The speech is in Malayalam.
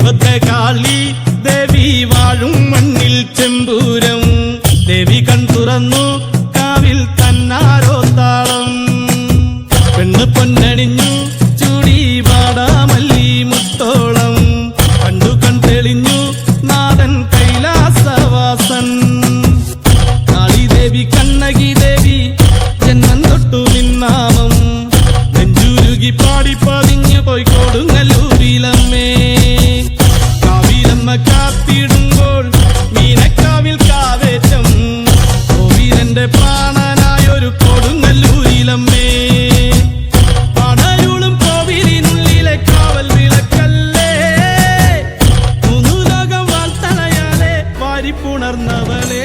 ശിവദ്രകാളി ദേവി വാഴും മണ്ണിൽ ചെമ്പൂരം. ദേവി കൺ തുറന്നു കാവിൽ തന്നാരോ താളം പെണ്ണ് പൊന്നണിഞ്ഞു ചൂടി പാടാമല്ലി മുത്തോളം. കണ്ടു കൺ തെളിഞ്ഞു നാഥൻ കൈലാസവാസൻ. കാളി ദേവി കണ്ണകി ദേവി ജന്മം തൊട്ടു നിന്നാമം. നെഞ്ചുരുകി പാടി പതിഞ്ഞു പോയി കൊടുങ്ങല്ലൂരിലമ്മേ എന്റെ പ്രാണനായൊരു കൊടുങ്ങല്ലൂരിലമ്മേ പടയുളും കോവിലിനുള്ളിലെ കാവൽ വിളക്കല്ലേ. മൂന്നു ലോകം വാർത്തണയാലെ വാരിപ്പുണർന്നവളെ